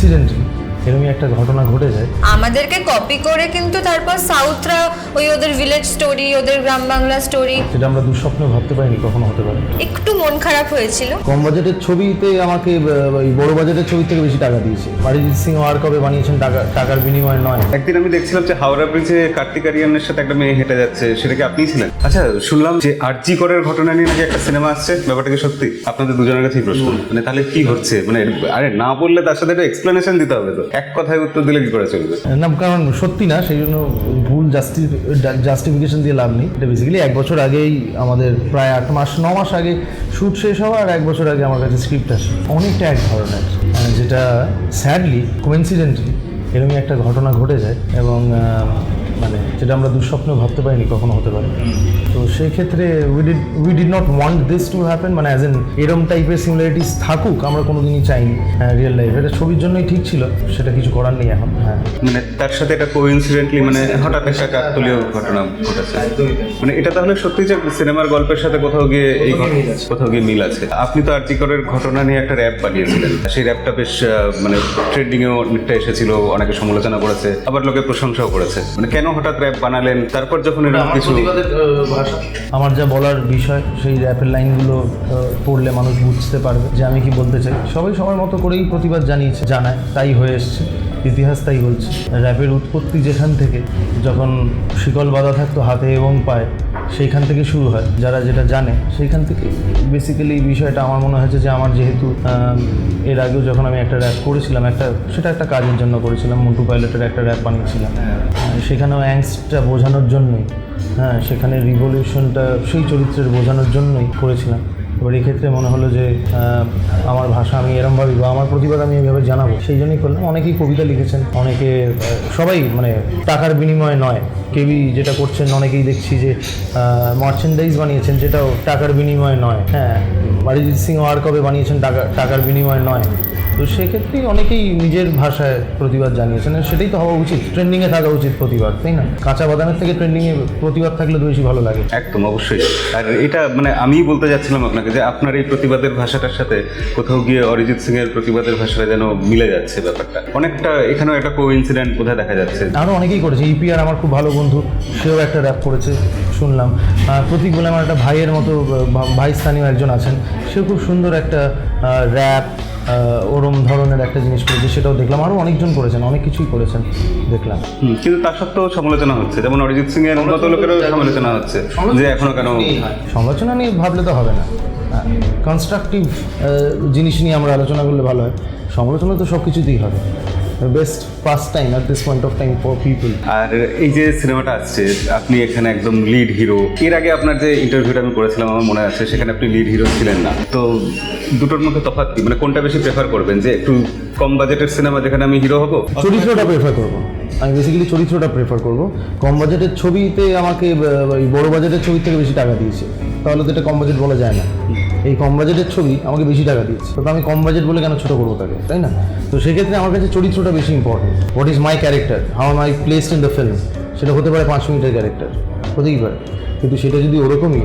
Coincidentally এরকমই একটা ঘটনা ঘটে যায়। আমাদেরকে কপি করে কিন্তু তারপর সাউথরা ওই ওদের ভিলেজ স্টোরি ওদের গ্রাম বাংলা স্টোরি যেটা আমরা দুঃস্বপ্নে ভাবতে পারিনি কখনো হতে পারে। একটু মন খারাপ হয়েছিল। কম বাজেটের ছবিতে আমাকে ওই বড় বাজেটের ছবি থেকে বেশি টাকা দিয়েছে। অরিজিৎ সিং আর কবে বানিয়েছেন টাকা টাকার বিনিময়ে নয়। একদিন আমি দেখছিলাম যে হাওড়া ব্রিজে কার্তিক আরিয়ানের সাথে একটা মেয়ে হেঁটে যাচ্ছে সেটা কি আপনিই ছিলেন? আচ্ছা শুনলাম যে আরজি করের ঘটনা নিয়ে নাকি একটা সিনেমা আসছে ব্যাপারটা কি সত্যি? আপনাদের দুজনের কাছেই প্রশ্ন। মানে তাহলে কি হচ্ছে মানে আরে না বললে তার সাথে একটা এক্সপ্লেনেশন দিতে হবে তো। এক কথায় উত্তর দিলে কি করে চলবে? না, কারণ সত্যি না, সেই জন্য ভুল জাস্টি জাস্টিফিকেশন দিয়ে লাভ নেই। এটা বেসিক্যালি এক বছর আগেই আমাদের প্রায় আট মাস, ন মাস আগে শ্যুট শেষ হওয়া আর এক বছর আগে আমার কাছে স্ক্রিপ্ট আসে। অনেকটা এক ধরনের। যেটা স্যাডলি কোইন্সিডেন্টলি এরকমই একটা ঘটনা ঘটে যায় এবং মানে যেটা আমরা দুঃস্বপ্নেও ভাবতে পারিনি কখনো হতে পারে। তো সেই ক্ষেত্রে we did we did not want this to happen মানে অ্যাজ এন এরম টাইপের সিমিলারিটিস থাকুক আমরা কোনোদিনই চাইনি রিয়েল লাইফ এটা ছবির জন্যই ঠিক ছিল সেটা কিছু করার নেই এখন হ্যাঁ। মানে তার সাথে এটা কোইন্সিডেন্টলি মানে হঠাৎ একটা কাকতলীয় ঘটনা ঘটেছে। মানে এটা তাহলে সত্যি যে সিনেমার গল্পের সাথে কোথাও গিয়ে এই কোথাও গিয়ে মিল আছে। আপনি তো আর্টিকরের ঘটনা নিয়ে একটা র্যাপ বানিয়েছিলেন। সেই র্যাপটা বেশ আহ, মানে ট্রেন্ডিং এও অনেকটা এসেছিল অনেকে সমালোচনা করেছে আবার লোকে প্রশংসাও করেছে। মানে কেন হঠাৎ র্যাপ বানালেন তারপর যখন এরকম কিছু আমার যা বলার বিষয় সেই র্যাপের লাইনগুলো আহ, পড়লে মানুষ বুঝতে পারবে যে আমি কি বলতে চাই। সবাই সবার মতো করেই প্রতিবাদ জানিয়েছে জানায় তাই হয়ে এসছে। ইতিহাস তাই বলছে। র্যাপের উৎপত্তি যেখান থেকে যখন শিকল বাঁধা থাকতো হাতে এবং পায়ে সেইখান থেকে শুরু হয়। যারা যেটা জানে সেইখান থেকে। বেসিক্যালি এই বিষয়টা আমার মনে হয়েছে যে আমার যেহেতু এর আগেও যখন আমি একটা র্যাপ করেছিলাম একটা সেটা একটা কাজের জন্য করেছিলাম মন্টু পাইলটের একটা র্যাপ বানিয়েছিলাম। সেখানেও অ্যাংসটা বোঝানোর জন্যই হ্যাঁ সেখানে রিভলিউশনটা সেই চরিত্রের বোঝানোর জন্যই করেছিলাম। এবার এক্ষেত্রে মনে হলো যে আমার ভাষা আমি এরমভাবে বা আমার প্রতিবাদ আমি এইভাবে জানাব। সেই জন্যই করলাম। অনেকেই কবিতা লিখেছেন। অনেকে সবাই মানে টাকার বিনিময়ে নয়। কেবি যেটা করছেন, অনেকেই দেখছি যে মার্চেন্ডাইজ বানিয়েছেন যেটাও টাকার বিনিময়ে নয়। হ্যাঁ অরিজিৎ সিং আর কবে বানিয়েছেন টাকা, টাকার বিনিময়ে নয়। তো সেক্ষেত্রেই অনেকেই নিজের ভাষায় প্রতিবাদ জানিয়েছেন সেটাই তো হওয়া উচিত। ট্রেন্ডিংয়ে থাকা উচিত প্রতিবাদ তাই না? কাঁচা বাদামের থেকে ট্রেন্ডিংয়ে প্রতিবাদ থাকলে তো বেশি ভালো লাগে। একদম অবশ্যই। আর এটা মানে আমি বলতে যাচ্ছিলাম আপনাকে যে আপনার এই প্রতিবাদের ভাষাটার সাথে কোথাও গিয়ে অরিজিৎ সিং এর প্রতিবাদের ভাষাটা যেন মিলে যাচ্ছে ব্যাপারটা। অনেকটা এখানেও একটা কো ইনসিডেন্ট বোধহয় দেখা যাচ্ছে। আরও অনেকেই করেছে ইপিআর আমার খুব ভালো বন্ধু সেও একটা র্যাপ করেছে শুনলাম। প্রতীক বলে আমার একটা ভাইয়ের মতো ভাই স্থানীয় একজন আছেন সেও খুব সুন্দর একটা র্যাপ ওরম ধরনের একটা জিনিস করেছে সেটাও দেখলাম। আরও অনেকজন করেছেন অনেক কিছুই করেছেন দেখলাম। কিন্তু তার সত্ত্বেও সমালোচনা হচ্ছে। যেমন অরিজিৎ সিং এর মতো লোকেরও সমালোচনা হচ্ছে যে এখনও কেন সমালোচনা নিয়ে ভাবলে তো হবে না। কনস্ট্রাকটিভ জিনিস নিয়ে আমরা আলোচনা করলে ভালো হয়। সমালোচনা তো সব কিছুতেই হবে। Best first time at this point of time for people আর এই যে সিনেমাটা আসছে আপনি এখানে একদম লিড হিরো এর আগে আপনার যে ইন্টারভিউটা আমি করেছিলাম আমার মনে আছে সেখানে আপনি লিড হিরো ছিলেন না। তো দুটোর মধ্যে তফাৎ কি? মানে কোনটা বেশি প্রেফার করবেন যে একটু কম বাজেটের সিনেমা যেখানে আমি হিরো হব? চরিত্রটা প্রেফার করব। আমি বেসিক্যালি চরিত্রটা প্রেফার করব। কম বাজেটের ছবিতে আমাকে বড় বাজেটের ছবির থেকে বেশি টাকা দিয়েছে। তাহলে তো এটা কম বাজেট বলা যায় না। এই কম বাজেটের ছবি আমাকে বেশি টাকা দিয়েছে। তো আমি কম বাজেট বলে কেন ছোটো করব তাকে, তাই না? তো সেক্ষেত্রে আমার কাছে চরিত্রটা বেশি important what is my character how am I placed in the film সেটা হতে পারে পাঁচ মিনিটের ক্যারেক্টার হতেই পারে। কিন্তু সেটা যদি ওরকমই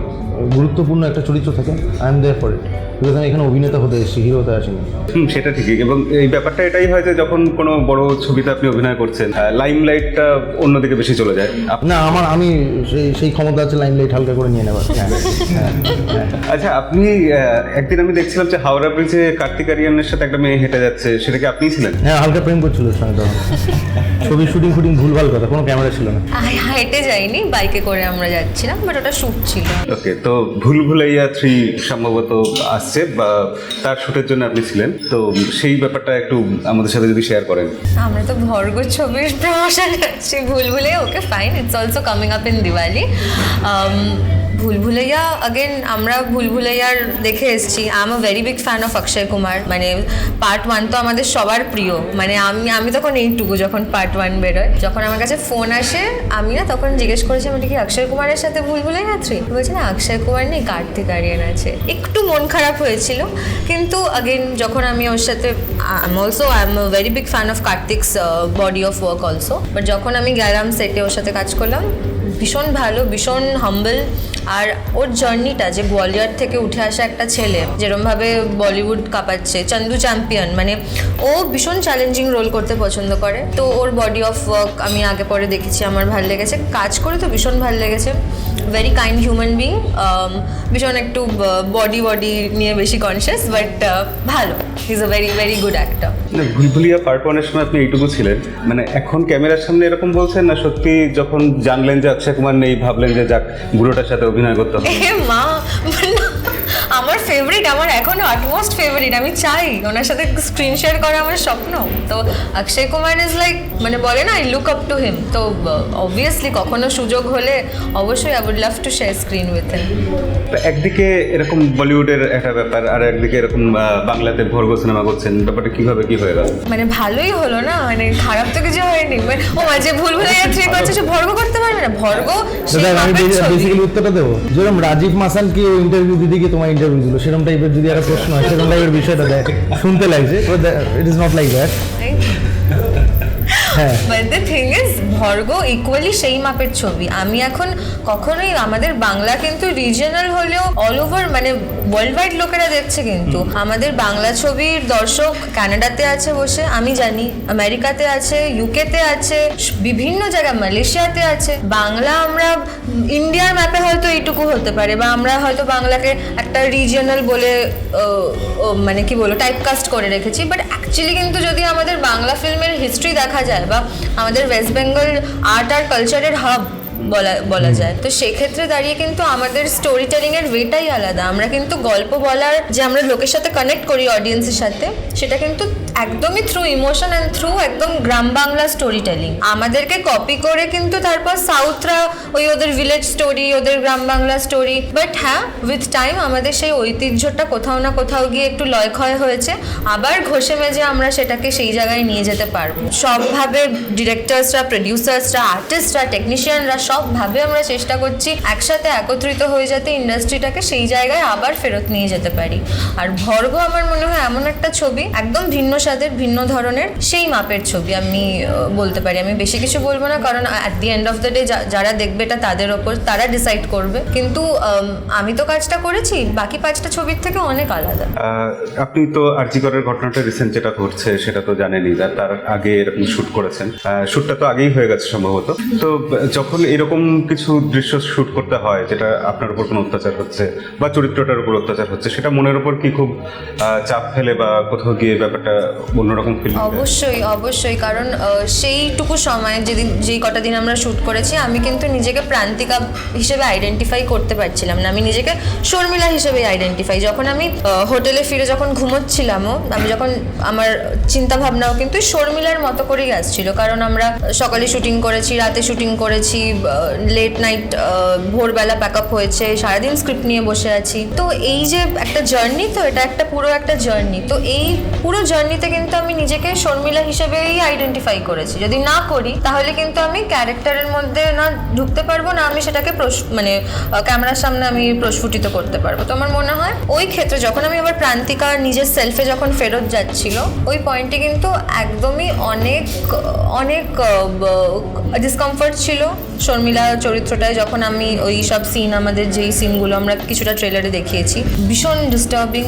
গুরুত্বপূর্ণ একটা চরিত্র থাকে I am there for it because আমি এখানে অভিনেতা হতে এসেছি হিরো হতে আসিনি। হুম সেটা ঠিকই। এবং এই ব্যাপারটা এটাই হয় যে যখন কোনো বড় ছবিতে আপনি অভিনয় করছেন লাইম লাইটটা অন্যদিকে বেশি চলে যায়। না আমার আমি সেই সেই ক্ষমতা আছে লাইন লাইট হালকা করে নিয়ে নেবার হ্যাঁ হ্যাঁ হ্যাঁ। আচ্ছা আপনি একদিন আমি দেখছিলাম যে হাওড়া ব্রিজে কার্তিক আরিয়ানের সাথে একটা মেয়ে হেঁটে যাচ্ছে সেটা কি আপনিই ছিলেন? হ্যাঁ হালকা প্রেম করছিল সঙ্গে ছবি শুটিং ফুটিং ভুলভাল কথা কোনো ক্যামেরা ছিল না। হেঁটে যাইনি বাইকে করে আমরা যাচ্ছিলাম বাট ওটা শ্যুট ছিল। ওকে তো ভুল ভুলাইয়া থ্রি সম্ভবত আসছে বা তার শুটের জন্য আপনি ছিলেন। তো সেই ব্যাপারটা একটু আমাদের সাথে যদি শেয়ার করেন। আমরা তো ভর্গ ছবির প্রমোশন করছি ভুল ভুলে okay fine it's also coming up in Diwali Bhool Bhulaiyaa again আমরা ভুল ভুলাইয়ার দেখে এসেছি। I am a very big fan of Akshay Kumar মানে পার্ট ওয়ান তো আমাদের সবার প্রিয়। মানে আমি আমি তখন এইটুকু যখন পার্ট ওয়ান বেরোয়। যখন আমার কাছে ফোন আসে, আমি না তখন জিজ্ঞেস করেছি, আমি কি অক্ষয় কুমারের সাথে ভুল ভুলাইয়া থ্রি বলছে, না অক্ষয় কুমার নেই কার্তিক আরিয়ান আছে। একটু মন খারাপ হয়েছিল, কিন্তু আগেন যখন আমি ওর সাথে am also I am very big fan of Kartik's body of work also but যখন আমি গেলাম সেটে ওর সাথে কাজ করলাম ভীষণ ভালো, ভীষণ হাম্বল আর ওর জার্নিটা যে গোয়ালিয়র থেকে উঠে আসা একটা ছেলে, যেরমভাবে বলিউড কাঁপাচ্ছে, চন্দু চ্যাম্পিয়ন মানে ও ভীষণ চ্যালেঞ্জিং রোল করতে পছন্দ করে। তো ওর বডি অফ ওয়ার্ক আমি আগে পরে দেখেছি, আমার ভালো লেগেছে। কাজ করে তো ভীষণ ভালো লেগেছে। ভেরি কাইন্ড হিউম্যান বিং ভীষণ একটু বডি বডি নিয়ে বেশি কনসিয়াস বাট ভালো। Is a very very good actor না ভুলভুলিয়া পার্ট ওয়ানের সময় আপনি এইটুকু ছিলেন। মানে এখন ক্যামেরার সামনে এরকম বলছেন না সত্যি যখন জানলেন যে অক্ষয় কুমার নেই ভাবলেন যে যাক বুড়োটার সাথে অভিনয় করতে হবে। মা আমার ফেভারিট আমার এখনও আটমোস্ট ফেভারিট আমি চাই। ওনার সাথে স্ক্রিন শেয়ার করা আমার স্বপ্ন। তো অক্ষয় কুমার ইজ লাইক মানে বলে না I look up to him তো অবভিয়াসলি কখনো সুযোগ হলে অবশ্যই I would love to share screen with him তো একদিকে এরকম বলিউডের একটা ব্যাপার আর একদিকে এরকম বাংলাতে ভর্গ সিনেমা করছেন। ব্যাপারটা কীভাবে কি হয়ে গেল? মানে ভালোই হলো না মানে খারাপ তো কিছু হয়নি। মানে ও মাঝে ভুল ভুলে যাচ্ছে করছে সে ভর্গ করতে পারবে না। ভর্গ দাদা আমি বেসিক্যালি উত্তরটা দেবো। যেরকম রাজীব মাসান কি ইন্টারভিউ দিদি কি তোমার দিল সেরকম টাইপের যদি একটা প্রশ্ন হয় সেরকম টাইপের বিষয়টা দেয় শুনতে লাগছে it is not like that but the thing is Bhorg equally সেই মাপের ছবি। আমি এখন কখনোই আমাদের বাংলা কিন্তু রিজিয়নাল হলেও অল ওভার মানে ওয়ার্ল্ড ওয়াইড লোকেরা দেখছে কিন্তু। আমাদের বাংলা ছবির দর্শক কানাডাতে আছে বসে আমি জানি আমেরিকাতে আছে ইউকেতে আছে বিভিন্ন জায়গায় মালয়েশিয়াতে আছে। বাংলা আমরা ইন্ডিয়ার ম্যাপে হয়তো এইটুকু হতে পারে বা আমরা হয়তো বাংলাকে একটা রিজিয়নাল বলে মানে কি বলব টাইপকাস্ট করে রেখেছি। বাট অ্যাকচুয়ালি কিন্তু যদি আমাদের বাংলা ফিল্মের হিস্ট্রি দেখা যায় বা আমাদের ওয়েস্ট বেঙ্গল আর্ট আর কালচারের হাব বলা বলা যায়। তো সেক্ষেত্রে দাঁড়িয়ে কিন্তু আমাদের স্টোরি টেলিং এর ওয়েটাই আলাদা। আমরা কিন্তু গল্প বলার যে আমরা লোকের সাথে কানেক্ট করি অডিয়েন্সের সাথে সেটা কিন্তু একদমই থ্রু ইমোশন অ্যান্ড থ্রু একদম গ্রাম বাংলা স্টোরি টেলিং আমাদেরকে কপি করে কিন্তু তারপর সাউথরা ওই ওদের ভিলেজ স্টোরি ওদের গ্রাম বাংলা স্টোরি বাট হ্যাঁ উইথ টাইম আমাদের সেই ঐতিহ্যটা কোথাও না কোথাও গিয়ে একটু লয়ক্ষয় হয়েছে। আবার ঘষে মেজে আমরা সেটাকে সেই জায়গায় নিয়ে যেতে পারব। সবভাবে ডিরেক্টার্সরা প্রডিউসার্সরা আর্টিস্টরা টেকনিশিয়ানরা সবভাবে আমরা চেষ্টা করছি একসাথে একত্রিত হয়ে যাতে ইন্ডাস্ট্রিটাকে সেই জায়গায় আবার ফেরত নিয়ে যেতে পারি। আর ভর্গ আমার মনে হয় এমন একটা ছবি, একদম ভিন্ন স্বাদের ভিন্ন ধরনের সেই মাপের ছবি আমি বলতে পারি। আমি বেশি কিছু বলব না, কারণ at the end of the day যারা দেখবে এটা তাদের ওপর, তারা ডিসাইড করবে। কিন্তু আমি তো কাজটা করেছি, বাকি পাঁচটা ছবির থেকে অনেক আলাদা। আপনি তো আরজিকরের ঘটনাটা রিসেন্ট যেটা ঘটছে, সেটা তো জানেনই, তার আগে এরকম শুট করেছেন। শুটটা তো আগেই হয়ে গেছে সম্ভবত। তো যখন এরকম কিছু দৃশ্য শুট করতে হয়, যেটা আপনার উপর কোনো অত্যাচার হচ্ছে, বা চরিত্রটার উপর অত্যাচার হচ্ছে, সেটা মনের উপর কি খুব চাপ ফেলে বা কোথাও গিয়ে ব্যাপারটা অন্যরকম অবশ্যই অবশ্যই, কারণ সেইটুকু সময় যেদিন, যেই কটা দিন আমরা শ্যুট করেছি, আমি কিন্তু নিজেকে প্রান্তিকা হিসেবে আইডেন্টিফাই করতে পারছিলাম না। আমি নিজেকে শর্মিলা হিসেবে আইডেন্টিফাই যখন আমি হোটেলে ফিরে যখন ঘুমোচ্ছিলামও, আমি যখন আমার চিন্তা ভাবনাও কিন্তু শর্মিলার মতো করেই আসছিল। কারণ আমরা সকালে শুটিং করেছি, রাতে শুটিং করেছি লেট নাইট ভোরবেলা প্যাক আপ হয়েছে, সারাদিন স্ক্রিপ্ট নিয়ে বসে আছি। তো এই যে একটা জার্নি তো এটা একটা পুরো একটা জার্নি তো এই পুরো জার্নিতে কিন্তু আমি নিজেকে শর্মিলা হিসেবেই আইডেন্টিফাই করেছি। যদি না করি, তাহলে কিন্তু আমি ক্যারেক্টারের মধ্যে না ঢুকতে পারব না, আমি সেটাকে মানে ক্যামেরার সামনে আমি প্রস্ফুটিত করতে পারব। তো আমার মনে হয়, ওই ক্ষেত্রে যখন আমি আবার প্রান্তিকা নিজের সেলফে যখন ফেরত যাচ্ছিল, ওই পয়েন্টে কিন্তু একদমই অনেক অনেক ডিসকমফর্ট ছিল। শর্মিলা চরিত্রটায় যখন আমি ওই সব সিন আমাদের যেই সিনগুলো আমরা কিছুটা ট্রেলারে দেখিয়েছি, ভীষণ ডিস্টার্বিং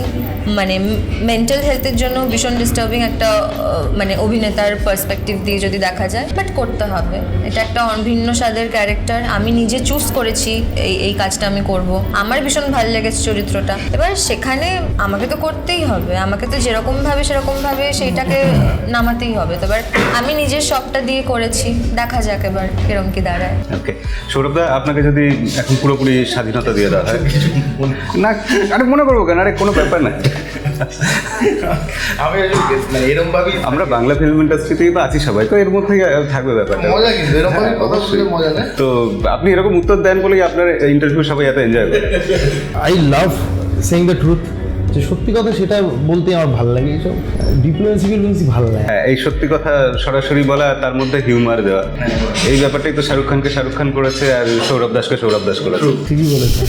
মানে মেন্টাল হেলথের জন্য ভীষণ ডিস্টার্বিং একটা মানে অভিনেতার পার্সপেক্টিভ দিয়ে যদি দেখা যায় বাট করতে হবে। এটা একটা অন- ভিন্ন স্বাদের ক্যারেক্টার আমি নিজে চুজ করেছি এই এই কাজটা আমি করব। আমার ভীষণ ভালো লেগেছে চরিত্রটা। এবার সেখানে আমাকে তো করতেই হবে। আমাকে তো যেরকমভাবে সেরকমভাবে সেইটাকে নামাতেই হবে। তো এবার আমি নিজের সবটা দিয়ে করেছি। দেখা যাক এবার কিরম কি দাঁড়ায়। ওকে সৌরভদা আপনাকে যদি এখন পুরোপুরি স্বাধীনতা দিয়ে দেওয়া হয়। না আরে মনে করব কেন? আরে কোনো ব্যাপার না। আমি মানে এরকম ভাবেই আমরা বাংলা ফিল্ম ইন্ডাস্ট্রিতেই তো আছি সবাই তো এর মধ্যেই থাকবে ব্যাপারটা। মজা কিন্তু এরকম ভাবে হ্যাঁ, কথা অবশ্যই। মজা নেই। তো আপনি এরকম উত্তর দেন বলেই আপনার ইন্টারভিউ সবাই এত এনজয় করে। I love saying the truth যে সত্যি কথা সেটা বলতে আমার ভালো লাগে এইসব ডিপ্লোমেসি ফিল্মেন্সি ভালো লাগে। হ্যাঁ এই সত্যি কথা সরাসরি বলা তার মধ্যে হিউমার দেওয়া। এই ব্যাপারটাই তো শাহরুখ খানকে শাহরুখ খান করেছে আর সৌরভ দাসকে সৌরভ দাস করেছে। ঠিকই বলেছে।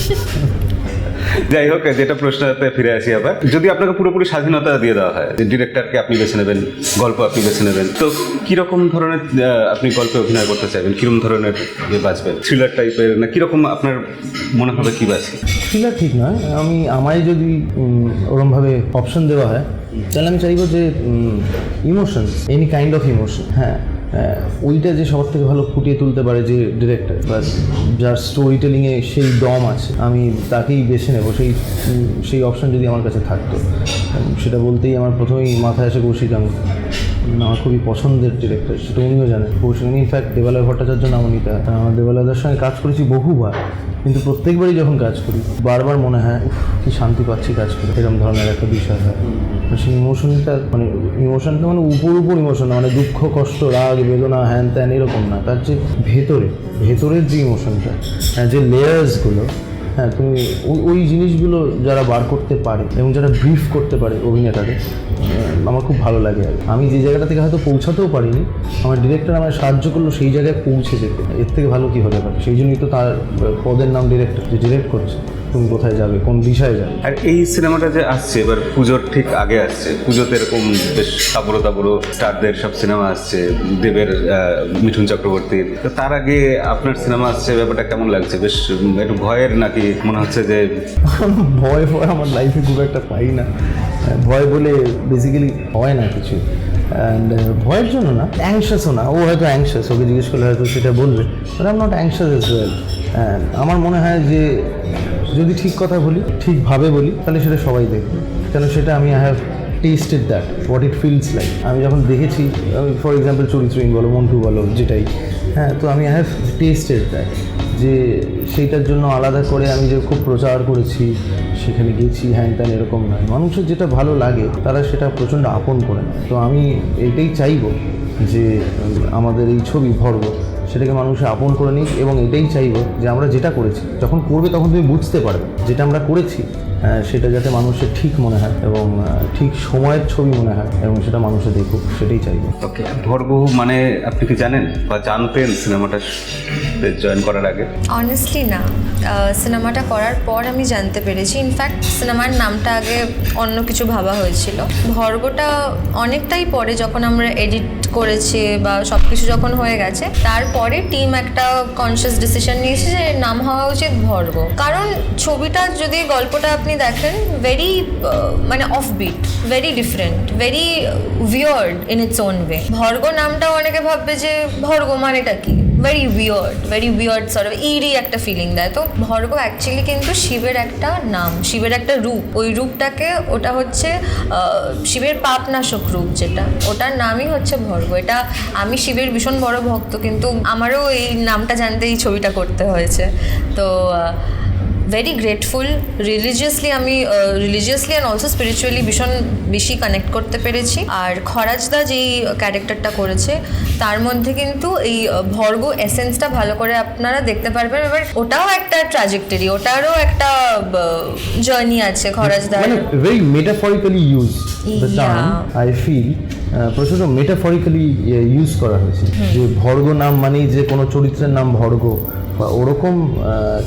যাই হোক, যেটা প্রশ্নতে ফিরে আসি আবার। যদি আপনাকে পুরোপুরি স্বাধীনতা দিয়ে দেওয়া হয়, যে ডিরেক্টরকে আপনি বেছে নেবেন, গল্প আপনি বেছে নেবেন, তো কীরকম ধরনের আপনি গল্পে অভিনয় করতে চাইবেন? কীরকম ধরনের ইয়ে বাঁচবেন? থ্রিলার টাইপের না কীরকম আপনার মনে হবে কি বাঁচি? থ্রিলার ঠিক নয়। আমি, আমায় যদি ওরমভাবে অপশন দেওয়া হয়, তাহলে আমি চাইব যে emotion any kind of emotion হ্যাঁ। ওইটা যে সবার থেকে ভালো ফুটিয়ে তুলতে পারে যে ডিরেক্টর বা যার স্টোরি টেলিংয়ে সেই দম আছে, আমি তাকেই বেছে নেব, সেই সেই অপশান যদি আমার কাছে থাকতো সেটা বলতেই আমার প্রথমেই মাথায় আসে কৌশিক আমার খুবই পছন্দের ডিরেক্টর সেটা উনিও জানেন কৌশিক ইনফ্যাক্ট দেবালয় ভট্টাচার্য নাম নিতে হয় আমার দেবালয়দার সঙ্গে কাজ করেছি বহুবার, কিন্তু প্রত্যেকবারই যখন কাজ করি, বারবার মনে হয় কি শান্তি পাচ্ছি কাজ করে। এরকম ধরনের একটা বিষয় হয়। সেই ইমোশনটা মানে ইমোশনটা মানে উপর উপর ইমোশন মানে দুঃখ, কষ্ট, রাগ, বেদনা, হ্যান ত্যান এরকম না। তার যে ভেতরে, ভেতরের যে ইমোশনটা হ্যাঁ যে লেয়ার্সগুলো হ্যাঁ তুমি ওই জিনিসগুলো যারা বার করতে পারে এবং যারা ব্রিফ করতে পারে অভিনেতাকে আমার খুব ভালো লাগে আর আমি যে জায়গাটা থেকে হয়তো পৌঁছাতেও পারিনি আমার ডিরেক্টর আমায় সাহায্য করল সেই জায়গায় পৌঁছে যেতে। এর থেকে ভালো কী হতে পারে সেই জন্যই তো তার পদের নাম ডিরেক্টর যে ডিরেক্ট করছে তুমি কোথায় যাবে কোন বিষয়ে যাবে। আর এই সিনেমাটা যে আসছে এবার পুজোর ঠিক আগে আসছে পুজোতে এরকম বেশ তাবড়ো তাবড়ো স্টারদের সব সিনেমা আসছে দেবের মিঠুন চক্রবর্তীর। তো তার আগে আপনার সিনেমা আসছে ব্যাপারটা কেমন লাগছে? বেশ একটু ভয়ের নাকি মনে হচ্ছে যে ভয় ভয় আমার লাইফে খুব একটা পাই না। ভয় বলে বেসিক্যালি হয় না কিছু। অ্যান্ড ভয়ের জন্য না অ্যাংশাসও না। ও হয়তো অ্যাংশাস ওকে জিজ্ঞেস করলে হয়তো সেটা বলবে। But I'm not anxious as well আমার মনে হয় যে, যদি ঠিক কথা বলি, ঠিকভাবে বলি, তাহলে সেটা সবাই দেখবে। কেন সেটা আমি I have tested that what it feels like আমি যখন দেখেছি ফর এক্সাম্পল চরিত্রহীন বলো, মন্টু বলো, যেটাই হ্যাঁ তো আমি আই হ্যাভ টেস্টেড দ্যাট যে সেইটার জন্য আলাদা করে আমি যে খুব প্রচার করেছি, সেখানে গেছি, হ্যান ত্যান এরকম নয়। মানুষের যেটা ভালো লাগে, তারা সেটা প্রচণ্ড আপন করে তো আমি এটাই চাইব যে, আমাদের এই ছবি ভর্ব, সেটাকে মানুষে আপন করে নিক এবং এটাই চাইব যে আমরা যেটা করেছি, যখন করবে তখন তুমি বুঝতে পারবে, যেটা আমরা করেছি সেটা যাতে মানুষের ঠিক মনে হয় এবং ঠিক সময়ের ছবি মনে হয় এবং সেটা মানুষে দেখুক সেটাই চাইব। ওকে ভরবহু মানে আপনি কি জানেন বা জানতেন সিনেমাটা জয়েন করার আগে? অনেস্টলি না। সিনেমাটা করার পর আমি জানতে পেরেছি। ইনফ্যাক্ট সিনেমার নামটা আগে অন্য কিছু ভাবা হয়েছিল। ভর্গটা অনেকটাই পরে যখন আমরা এডিট করেছি বা সব কিছু যখন হয়ে গেছে তারপরে টিম একটা কনসিয়াস ডিসিশন নিয়েছে যে নাম হওয়া উচিত ভর্গ। কারণ ছবিটা যদি গল্পটা আপনি দেখেন ভেরি মানে off beat very different very weird in its own way Bhorg নামটাও অনেকে ভাববে যে ভর্গ মানেটা কি? Very weird very weird sort of eerie একটা ফিলিং দেয়। তো ভর্গ অ্যাকচুয়ালি কিন্তু শিবের একটা নাম, শিবের একটা রূপ। ওই রূপটাকে ওটা হচ্ছে শিবের পাপনাশক রূপ যেটা। ওটার নামই হচ্ছে ভর্গ এটা আমি শিবের ভীষণ বড় ভক্ত, কিন্তু আমারও এই নামটা জানতে এই ছবিটা করতে হয়েছে। তো ভেরি গ্রেটফুল রিলিজিয়াসলি আমি রিলিজিয়াসলি অ্যান্ড অলসো স্পিরিচুয়ালি ভীষণ বেশি কানেক্ট করতে পেরেছি। আর খরাজদা যেই ক্যারেক্টারটা করেছে তার মধ্যে কিন্তু এই ভর্গ এসেন্সটা ভালো করে আপনারা দেখতে পারবেন। এবার ওটাও একটা ট্রাজেক্টরি ওটারও একটা জার্নি আছে খরাজদার very metaphorically use the term I feel প্রচণ্ড মেটাফরিক্যালি ইউজ করা হয়েছে। যে ভর্গ নাম মানেই যে কোনো চরিত্রের নাম ভর্গ বা ওরকম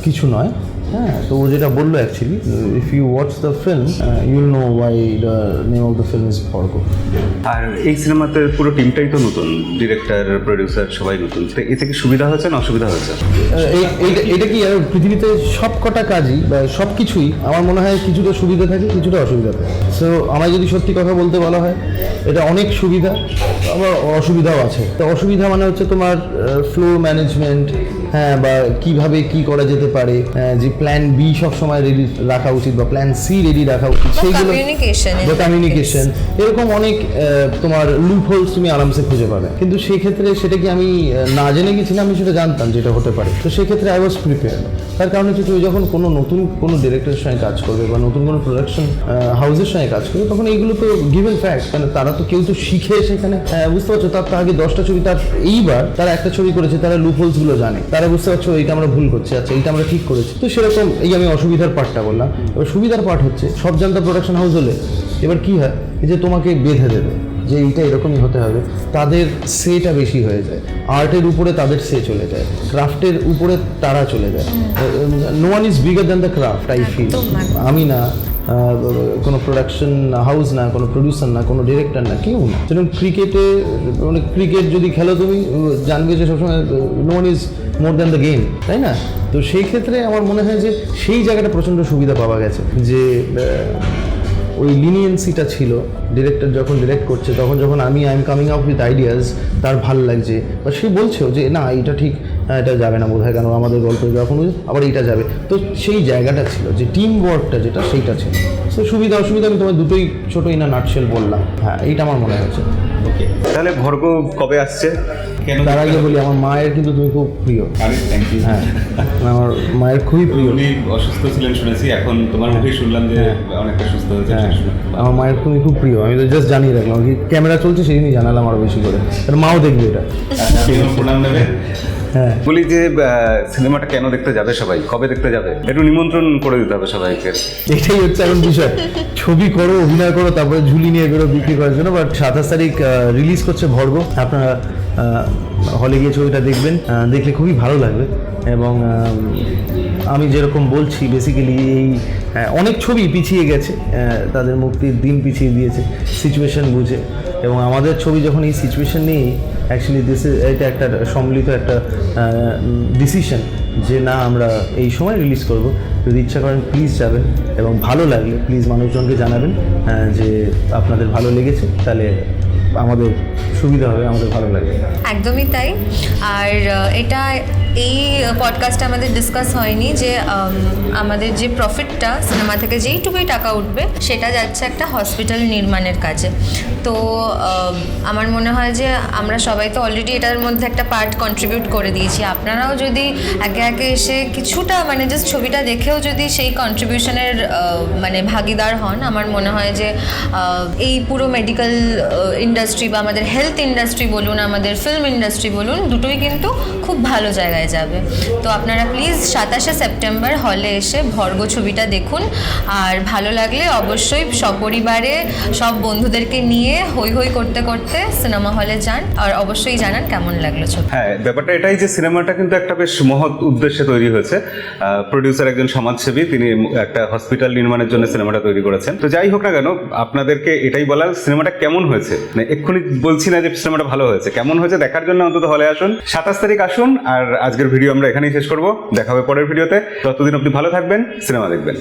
কিছু নয়। হ্যাঁ তো ও যেটা বলল actually if you watch the film you'll know why the name of the film is Bhorg আর এই সিনেমাতে পুরো টিমটাই তো নতুন ডিরেক্টর প্রডিউসার সবাই নতুন। তো এতে কি সুবিধা হয়েছে না অসুবিধা হয়েছে? এইটা- এটা কি পৃথিবীতে সব কটা কাজই বা সব কিছুই আমার মনে হয় কিছুটা সুবিধা থাকে কিছুটা অসুবিধা থাকে। সো আমায় যদি সত্যি কথা বলতে বলা হয় এটা অনেক সুবিধা আবার অসুবিধাও আছে। তো অসুবিধা মানে হচ্ছে তোমার ফ্লো ম্যানেজমেন্ট হ্যাঁ বা কীভাবে কি করা যেতে পারে যে প্ল্যান বি সব সময় রেডি রাখা উচিত বা প্ল্যান সি রেডি রাখা উচিত সেইগুলো বা কমিউনিকেশন এরকম অনেক তোমার লুপ হোলস তুমি আরামসে খুঁজে পাবে। কিন্তু সেক্ষেত্রে সেটা কি আমি না জেনে গেছি না আমি সেটা জানতাম যেটা হতে পারে। তো সেক্ষেত্রে আই ওয়াজ প্রিপেয়ার তার কারণ হচ্ছে তুমি যখন কোনো নতুন কোনো ডিরেক্টরের সঙ্গে কাজ করবে বা নতুন কোনো প্রোডাকশন হাউসের সঙ্গে কাজ করবে তখন এইগুলো তো গিভেন ফ্যাক্ট মানে তারা তো কেউ তো শিখে সেখানে। বুঝতে পারছ তার আগে দশটা ছবি তার এইবার তারা একটা ছবি করেছে তারা লুপ হোলসগুলো জানে। তারা বুঝতে পারছ এইটা আমরা ভুল করছি আচ্ছা এইটা আমরা ঠিক করেছি। তো সেরকম এই আমি অসুবিধার পার্টটা বললাম এবার সুবিধার পার্ট হচ্ছে সব জানতা প্রোডাকশন হাউস হলে। এবার কি হয়? যে তোমাকে বেঁধে দেবে যে এইটা এরকমই হতে হবে তাদের সেটা বেশি হয়ে যায়। আর্টের উপরে তাদের সে চলে যায় ক্রাফটের উপরে তারা চলে যায়। No one is bigger than the craft I feel. আমি না কোনো প্রোডাকশন হাউস না, কোনো প্রডিউসার না, কোনো ডিরেক্টর না, কেউ না। যেরকম ক্রিকেটে মানে ক্রিকেট যদি খেলো তুমি জানবে যে সবসময় no one is more than the game তাই না? তো সেই ক্ষেত্রে আমার মনে হয় যে সেই জায়গাটা প্রচণ্ড সুবিধা পাওয়া গেছে। যে ওই লিনিয়েন্সিটা ছিল। ডিরেক্টর যখন ডিরেক্ট করছে তখন যখন আমি I am coming out with ideas তার ভালো লাগছে। বা সে বলছেও যে না এটা ঠিক এটা যাবে না বোধ হয় কেন আমাদের গল্পে যখন আবার এটা যাবে। তো সেই জায়গাটা ছিল যে টিম ওয়ার্কটা যেটা সেইটা ছিল। তো সুবিধা অসুবিধা আমি তোমার দুটোই ছোটো ইনা নাটশেল বললাম। হ্যাঁ এইটা আমার মনে হয়েছে। ওকে তাহলে ভর্গ কবে আসছে? তার আগে বলি আমার মায়ের কিন্তু তুমি খুব প্রিয়। থ্যাংক ইউ হ্যাঁ আমার মায়ের খুবই প্রিয়। উনি অসুস্থ ছিলেন শুনেছি এখন তোমার মুখেই শুনলাম যে অনেকটা সুস্থ হয়েছে হ্যাঁ আমার মায়ের খুবই খুব প্রিয়। আমি তো জাস্ট জানিয়ে রাখলাম কি। ক্যামেরা চলছে সেই জন্যই জানালাম আরও বেশি করে। আর মাও দেখবে এটা। প্রণাম হ্যাঁ। বলি যে সিনেমাটা কেন দেখতে যাবে সবাই? কবে দেখতে যাবে? একটু নিমন্ত্রণ করে দিতে হবে সবাইকে। এটাই হচ্ছে এখন বিষয়। ছবি করো অভিনয় করো তারপরে ঝুলি নিয়ে বেরো বিক্রি করার জন্য। বাট সাতাশ তারিখ রিলিজ করছে ভর্গ আপনারা হলে গিয়ে ছবিটা দেখবেন। দেখলে খুবই ভালো লাগবে। এবং আমি যেরকম বলছি বেসিক্যালি এই অনেক ছবি পিছিয়ে গেছে। তাদের মুক্তির দিন পিছিয়ে দিয়েছে সিচুয়েশন বুঝে। এবং আমাদের ছবি যখন এই সিচুয়েশন নিয়ে অ্যাকচুয়ালি দিস এটা একটা সম্মিলিত একটা ডিসিশন যে না, আমরা এই সময় রিলিজ করব। যদি ইচ্ছা করেন প্লিজ যাবেন। এবং ভালো লাগলে প্লিজ মানুষজনকে জানাবেন যে আপনাদের ভালো লেগেছে, তাহলে আমাদের সুবিধা হবে আমাদের ভালো লাগবে একদমই তাই। আর এটা এই পডকাস্টে আমাদের ডিসকাস হয়নি যে আমাদের যে প্রফিটটা সিনেমা থেকে যেইটুকুই টাকা উঠবে, সেটা যাচ্ছে একটা হসপিটাল নির্মাণের কাজে। তো আমার মনে হয় যে, আমরা সবাই তো অলরেডি এটার মধ্যে একটা পার্ট কন্ট্রিবিউট করে দিয়েছি। আপনারাও যদি একে একে এসে কিছুটা মানে জাস্ট ছবিটা দেখেও যদি সেই কন্ট্রিবিউশনের মানে ভাগিদার হন, আমার মনে হয় যে এই পুরো মেডিকেল ইন্ডাস্ট্রি বা আমাদের হেলথ ইন্ডাস্ট্রি বলুন, আমাদের ফিল্ম ইন্ডাস্ট্রি বলুন, দুটোই কিন্তু খুব ভালো জায়গায় যাবে। তো আপনারা প্লিজ সাতাশে সেপ্টেম্বর হলে এসে ভর্গ ছবিটা দেখুন। আর ভালো লাগলে অবশ্যই সপরিবারে সব বন্ধুদেরকে নিয়ে হই হই করতে করতে সিনেমা হলে যান। আর অবশ্যই জানান কেমন লাগল ছবি। হ্যাঁ ব্যাপারটা এটাই যে সিনেমাটা কিন্তু একটা বেশ মহৎ উদ্দেশ্যে তৈরি হয়েছে। প্রডিউসার একজন সমাজসেবী, তিনি একটা হসপিটাল নির্মাণের জন্য সিনেমাটা তৈরি করেছেন। তো যাই হোক না কেন, আপনাদেরকে এটাই বলার সিনেমাটা কেমন হয়েছে? মানে এক্ষুনি বলছি না যে সিনেমাটা ভালো হয়েছে। কেমন হয়েছে দেখার জন্য অন্তত হলে আসুন। সাতাশ তারিখ আসুন, আর আজকের ভিডিও আমরা এখানেই শেষ করব। দেখাবে পরের ভিডিওতে। ততদিন আপনি ভালো থাকবেন, সিনেমা দেখবেন।